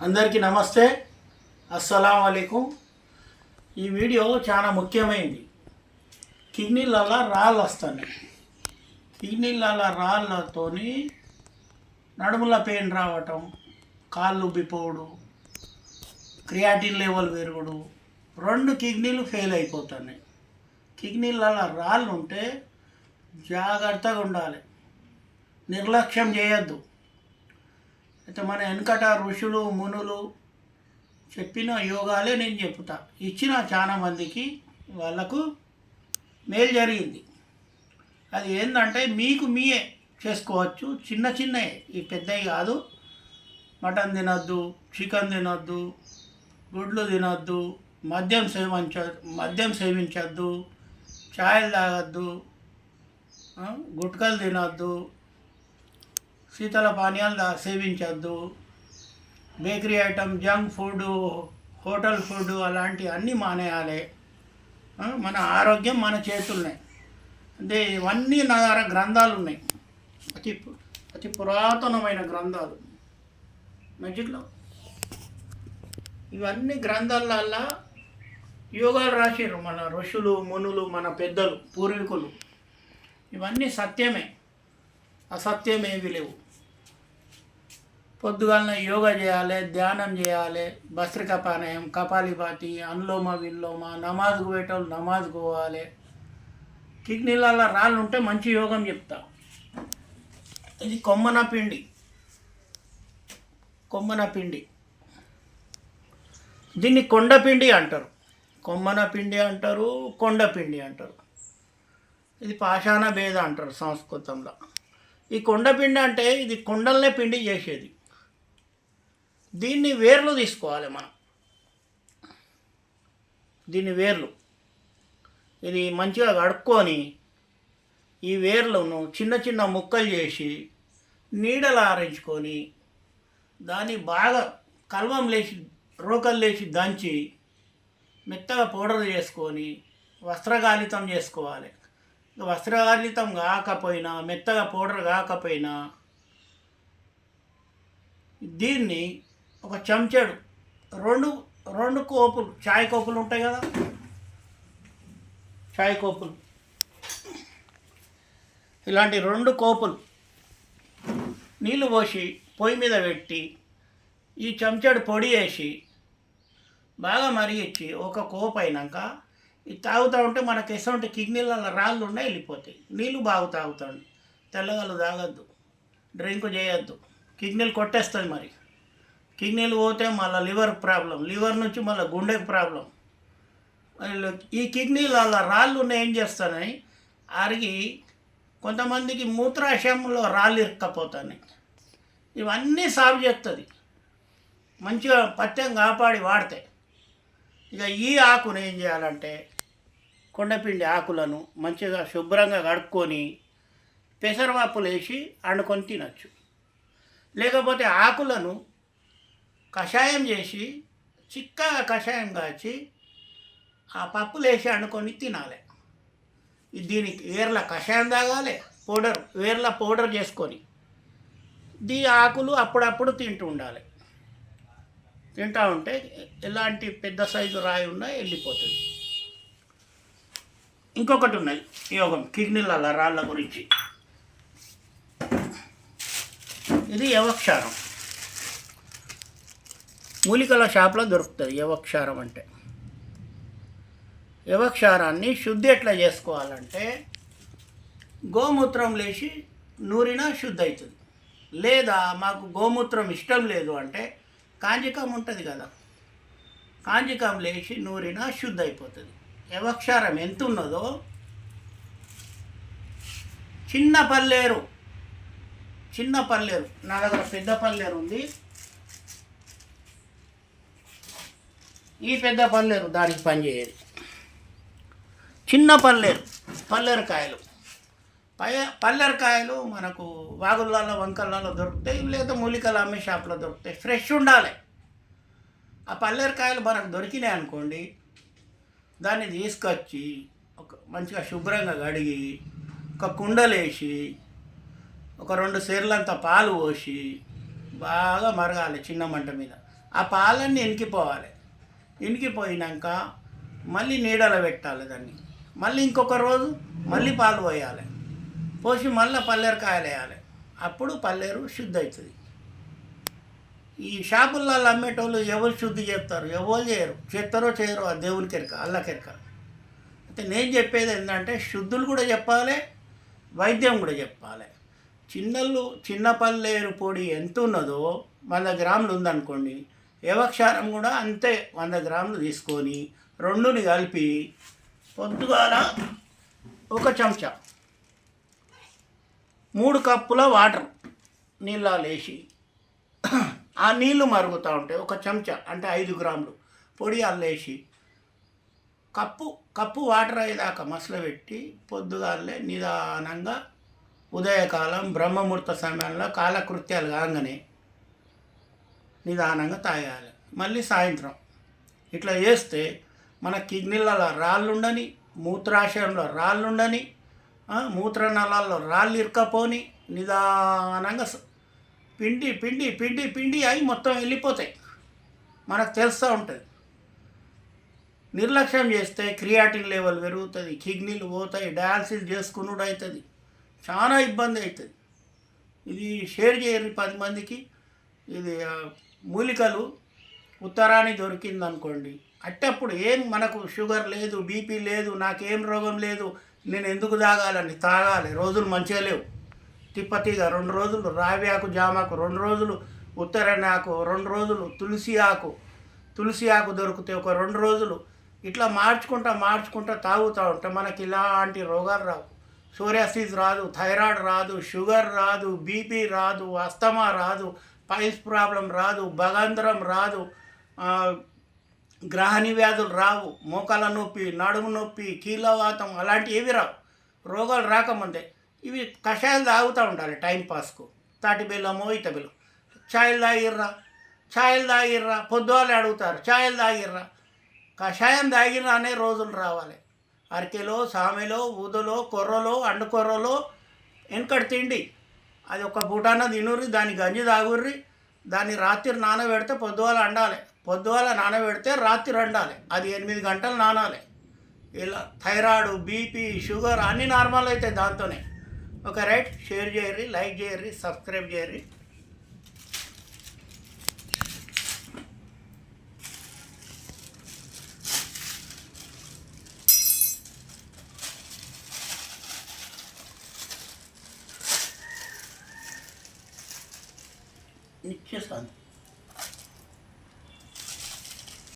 అందరికీ నమస్తే. అస్సలం అయికం ఈ వీడియో చాలా ముఖ్యమైనది కిడ్నీలలో రాళ్ళు వస్తున్నాయి కిడ్నీలలో రాళ్ళతోని నడుముల పెయిన్ రావటం కాళ్ళు ఉబ్బిపోవడు క్రియాటిన్ లెవెల్ పెరుగుడు రెండు కిడ్నీలు ఫెయిల్ అయిపోతున్నాయి. కిడ్నీలలో రాళ్ళు ఉంటే జాగ్రత్తగా ఉండాలి. నిర్లక్ష్యం చేయొద్దు. అయితే మన వెనకట ఋషులు మునులు చెప్పిన యోగాలే నేను చెప్తా ఇచ్చిన చాలా మందికి వాళ్ళకు మేలు జరిగింది. అది ఏంటంటే మీకు మీయే చేసుకోవచ్చు. చిన్న చిన్నవి ఈ పెద్దవి కాదు. మటన్ తినొద్దు చికెన్ తినొద్దు గుడ్లు తినొద్దు మద్యం సేవించ మద్యం సేవించొద్దు ఛాయలు తాగొద్దు గుట్కలు తినొద్దు శీతల పానీయాలు సేవించద్దు. Bakery item junk food hotel food అలాంటివి అన్నీ మానేయాలి. మన ఆరోగ్యం మన చేతుల్నే. అంటే ఇవన్నీ నా దగ్గర గ్రంథాలు ఉన్నాయి అతి అతి పురాతనమైన గ్రంథాలు. మ్యాజిక్లో ఇవన్నీ గ్రంథాలల్లో యోగాలు రాసిర్రు మన ఋషులు మునులు మన పెద్దలు పూర్వీకులు. ఇవన్నీ సత్యమే. అసత్యమేవి లేవు. పొద్దుగాలన యోగా చేయాలి ధ్యానం చేయాలి భస్త్రిక కపానయం కపాలిపాతి అనులోమ విల్లోమ నమాజ్కు పెట్టాలి నమాజ్ పోవాలి. కిడ్నీలలో రాళ్ళు ఉంటే మంచి యోగం చెప్తా. ఇది కొమ్మన పిండి. కొమ్మన పిండి. దీన్ని కొండపిండి అంటారు. కొమ్మన పిండి అంటారు కొండపిండి అంటారు. ఇది పాషాణ భేద అంటారు సంస్కృతంలో. ఈ కొండపిండి అంటే ఇది కొండలనే పిండి చేసేది. దీన్ని వేర్లు తీసుకోవాలి మనం. దీన్ని వేర్లు. ఇది మంచిగా కడుక్కొని ఈ వేర్లను చిన్న చిన్న ముక్కలు చేసి నీడలు ఆరించుకొని దాన్ని బాగా కల్వం లేచి రోకలు లేచి దంచి మెత్తగా పౌడర్ చేసుకొని వస్త్రగాలితం చేసుకోవాలి. వస్త్రగాలితం కాకపోయినా మెత్తగా పౌడర్ కాకపోయినా దీన్ని ఒక చెంచాడు. రెండు రెండు కోపులు. చాయ్ కోపులు ఉంటాయి కదా? చాయ్ కోపులు. ఇలాంటి రెండు కోపులు నీళ్ళు పోసి పొయ్యి మీద పెట్టి ఈ చెంచాడు పొడి వేసి బాగా మరిగించి ఒక కోపు అయినాక ఇది తాగుతూ ఉంటే మనకి ఎటువంటి కిడ్నీలలో రాళ్ళు ఉన్నాయి వెళ్ళిపోతాయి. నీళ్ళు బాగా తాగుతాండి. తెల్లగాళ్ళు తాగద్దు. డ్రింక్ చేయొద్దు. కిడ్నీలు కొట్టేస్తుంది మరి. కిడ్నీలు పోతే మళ్ళీ లివర్ ప్రాబ్లం లివర్ నుంచి మళ్ళీ గుండె ప్రాబ్లం. మళ్ళీ ఈ అలా రాళ్ళు ఉన్నాయి ఏం చేస్తానని అరిగి కొంతమందికి మూత్రాశయంలో రాళ్ళు ఇరుక్కపోతాయి ఇవన్నీ సాల్వ్ చేస్తుంది మంచిగా పత్యం కాపాడి వాడితే. ఇక ఈ ఆకును ఏం చేయాలంటే కొండపిండి ఆకులను మంచిగా శుభ్రంగా కడుక్కొని పెసరపప్పులు వేసి వండుకొని తినచ్చు. లేకపోతే ఆకులను కషాయం చేసి చిక్కగా కషాయం కాచి ఆ పప్పులు వేసి అనుకొని తినాలి. దీనికి వేర్ల కషాయం తాగాలి పౌడర్ వేర్ల పౌడర్ చేసుకొని. దీ ఆకులు అప్పుడప్పుడు తింటూ ఉండాలి. తింటా ఉంటే ఎలాంటి పెద్ద సైజు రాయి ఉన్నా వెళ్ళిపోతుంది ఇంకొకటి ఉన్నది యోగం కిడ్నీల రాళ్ళ గురించి. ఇది యవక్షారం. మూలికల షాప్లో దొరుకుతుంది యవక్షారం అంటే. యవక్షారాన్ని శుద్ధి ఎట్లా చేసుకోవాలంటే గోమూత్రం లేచి నూరినా శుద్ధి అవుతుంది లేదా మాకు గోమూత్రం ఇష్టం లేదు అంటే కాంజికం ఉంటుంది కదా. కాంజికం లేచి నూరినా శుద్ధి అయిపోతుంది యవక్షారం ఎంత ఉన్నదో చిన్న పల్లేరు చిన్న పల్లేరు నా దగ్గర పెద్ద పల్లేరు ఉంది. ఈ పెద్ద పల్లేరు దానికి పనిచేయదు చిన్న పల్లేరు పల్లేరుకాయలు. పై పల్లెరకాయలు మనకు వాగులలో వంకలలో దొరుకుతాయి లేదా మూలికలు అమ్మే షాప్లో దొరుకుతాయి. ఫ్రెష్ ఉండాలి. ఆ పల్లెరకాయలు మనకు దొరికినాయి అనుకోండి దాన్ని తీసుకొచ్చి ఒక మంచిగా శుభ్రంగా కడిగి ఒక కుండలేసి ఒక రెండు సేర్లంత పాలు పోసి బాగా మరగాలి చిన్న మంట మీద. ఆ పాలన్నీ ఎనికిపోవాలి. ఇనికిపోయినాక మళ్ళీ నీడలో పెట్టాలి దాన్ని. మళ్ళీ ఇంకొక రోజు మళ్ళీ పాలు పోయాలి. పోసి మళ్ళీ పల్లెరు కాయలు వేయాలి. అప్పుడు పల్లెరు శుద్ధి అవుతుంది ఈ షాపులలో అమ్మేటోళ్ళు ఎవరు శుద్ధి చేస్తారు? ఎవరు చేయరు? చేస్తారో చేయరు ఆ దేవుని కెరక అల్ల అల్లకెరక అయితే నేను చెప్పేది ఏంటంటే శుద్ధులు కూడా చెప్పాలి వైద్యం కూడా చెప్పాలి. చిన్నళ్ళు చిన్న పల్లేరు పొడి ఎంత ఉన్నదో వంద గ్రాములు ఉందనుకోండి యవక్షారం కూడా అంతే వంద గ్రాములు తీసుకొని రెండుని కలిపి పొద్దుగాల ఒక చెంచా మూడు కప్పుల వాటర్ నీళ్ళలో వేసి ఆ నీళ్ళు మరుగుతూ ఉంటాయి. ఒక చెంచా అంటే ఐదు గ్రాములు పొడి అల్లేసి కప్పు కప్పు వాటర్ అయ్యేదాకా మసలు పెట్టి పొద్దుగాలే నిదానంగా ఉదయకాలం బ్రహ్మముహూర్త సమయంలో కాలకృత్యాలు కాగానే నిదానంగా తాగాలి మళ్ళీ సాయంత్రం ఇట్లా చేస్తే మన కిడ్నీలలో రాళ్ళు ఉండని మూత్రాశయంలో రాళ్ళు ఉండని రాళ్ళు ఇరకపోని నిదానంగా పిండి పిండి పిండి పిండి అయి మొత్తం వెళ్ళిపోతాయి. మనకు తెలుస్తూ ఉంటుంది. నిర్లక్ష్యం చేస్తే క్రియాటిన్ లెవెల్ పెరుగుతుంది కిడ్నీలు పోతాయి డయాలసిస్ చేసుకున్నాడు అవుతుంది చాలా ఇబ్బంది అవుతుంది ఇది షేర్ చేయరు పది మందికి ఇది మూలికలు ఉత్తరాన్ని దొరికిందనుకోండి. అట్టప్పుడు ఏం మనకు షుగర్ లేదు బీపీ లేదు నాకేం రోగం లేదు నేను ఎందుకు తాగాలని? తాగాలి. రోజులు మంచిగా లేవు. తిప్పతిగా. రెండు రోజులు రావి ఆకు జామాకు రెండు రోజులు ఉత్తరాన్ని ఆకు రెండు రోజులు తులసి ఆకు. తులసి ఆకు దొరికితే ఒక రెండు రోజులు ఇట్లా మార్చుకుంటా మార్చుకుంటా తాగుతూ ఉంటే. మనకి ఇలాంటి రోగాలు రావు. సోరియాసిస్ రాదు థైరాయిడ్ రాదు షుగర్ రాదు బీపీ రాదు అస్తమా రాదు పైల్స్ ప్రాబ్లం రాదు భగంధరం రాదు గ్రహణి వ్యాధులు రావు మోకాల నొప్పి నడుము నొప్పి కీళ్ళవాతం అలాంటివి ఏవి రావు. రోగాలు రాకముందే ఇవి కషాయాలు తాగుతూ ఉండాలి టైంపాస్కు తాటి బెల్లమో ఇత బెల్లం. ఛాయలు తాగిర్రా? ఛాయలు తాగిర్రా? పొద్దువాళ్ళు అడుగుతారు ఛాయలు తాగిర్రా? కషాయం తాగిర్రా అనే రోజులు రావాలి. అరకెలో సామెలో ఊదలో కొర్రలో అండుకొర్రలో వెనకటి తిండి. అది ఒక బూటాన తినుర్రి దాని గంజి తాగుర్రి దాన్ని రాత్రి నానబెడితే పొద్దువాల అండాలి. పొద్దువాల నానబెడితే రాత్రి అండాలి. అది ఎనిమిది గంటలు నానాలి. ఇలా థైరాయిడ్ బీపీ షుగర్ అన్నీ నార్మల్ అవుతాయి దాంతోనే. ఒక రైట్? షేర్ చేయర్రి లైక్ చేయర్రి సబ్స్క్రైబ్ చేయర్రి кистан